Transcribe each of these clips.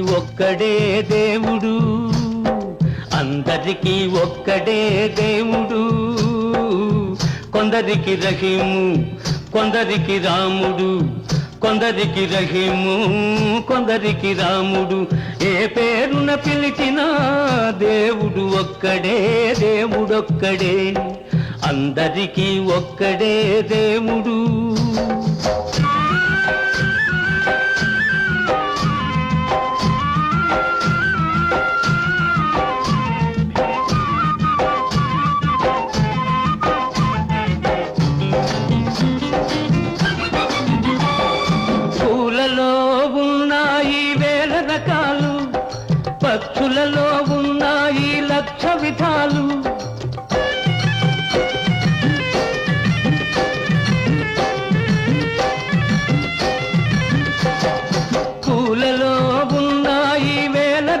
ఒక్కడే దేవుడు. అందరికీ ఒక్కడే దేవుడు. కొందరికి రహీము కొందరికి రాముడు. కొందరికి రహీము కొందరికి రాముడు. ఏ పేరున పిలిచినా దేవుడు ఒక్కడే దేవుడొక్కడే. అందరికీ ఒక్కడే దేవుడు.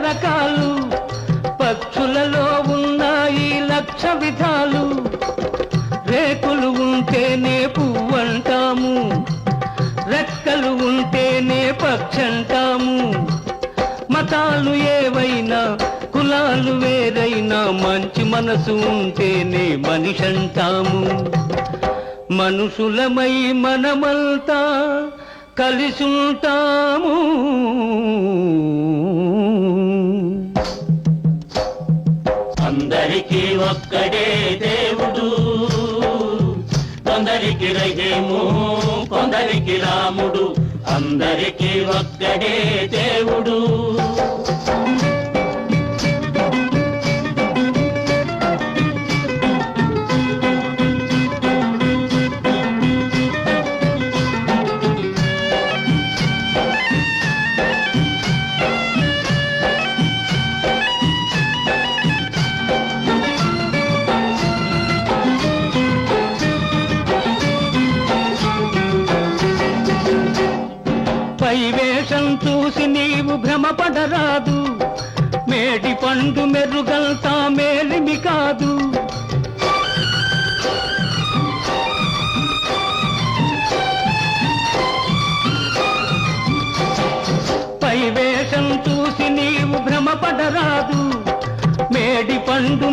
రకాలు పక్షులలో ఉన్నాయి లక్ష విధాలు. రేకులు ఉంటేనే పువ్వంటాము రెక్కలు ఉంటేనే పక్షంటాము మతాలు ఏవైనా కులాలు వేరైనా మంచి మనసు ఉంటేనే మనిషంటాము మనుషులమై మనమంతా కలిసుంటాము ఒక్కడే దేవుడు. కొందరికి రహీము కొందరికి రాముడు. అందరికీ ఒక్కడే దేవుడు. నీవు మేడి పండు మెరుగల్తా మేలిమి కాదు. పై వేషం చూసి నీవు భ్రమపడరాదు. మేడి పండు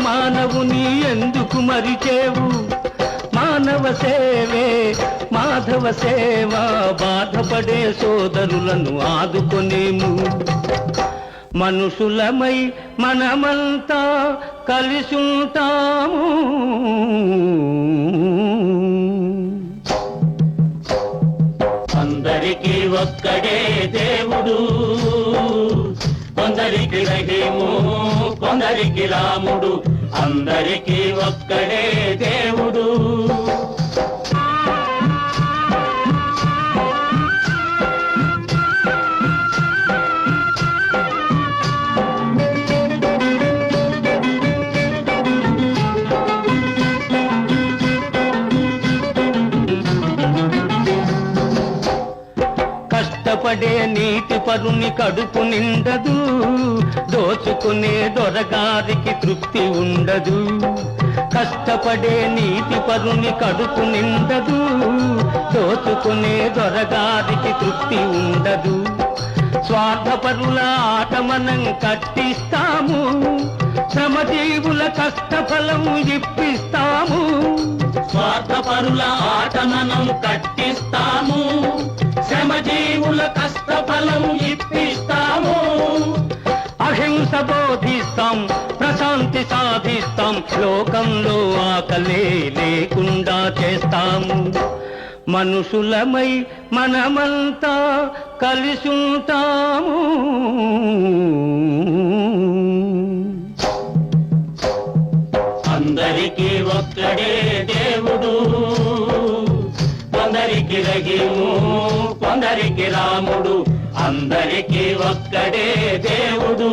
మానవుని ఎందుకు మరిచేవు. మానవ సేవే మాధవ సేవ. బాధపడే సోదరులను ఆదుకొనేము. మనుషులమై మనమంతా కలిసుంటాము. అందరికీ ఒక్కడే దేవుడు. కొందరికి రహీము. కొందరికి రాముడు అందరికీ ఒక్కడే దేవుడు. కష్టపడే నీటి పరుని కడుపు నిండదు. దోచుకునే దొరగారికి తృప్తి ఉండదు. కష్టపడే నీతి పరుని కడుపు నిండదు. దోచుకునే దొరగారికి తృప్తి ఉండదు. స్వార్థపరుల ఆట మనం కట్టిస్తాము. శ్రమజీవుల కష్టఫలం ఇప్పిస్తాము. స్వార్థపరుల ఆట మనం కట్టిస్తాము. శ్రమజీవుల కష్టఫలం ఇప్పిస్తాము. అహింస బోధిస్తాం ప్రశాంతి సాధిస్తాం లోకంలో ఆకలే లేకుండా చేస్తాము. మనుషులమై మనమంతా కలిసుంటాము అందరికీ ఒక్కడే దేవుడు. కొందరికి రగిము కొందరికి రాముడు అందరికీ ఒక్కడే దేవుడు.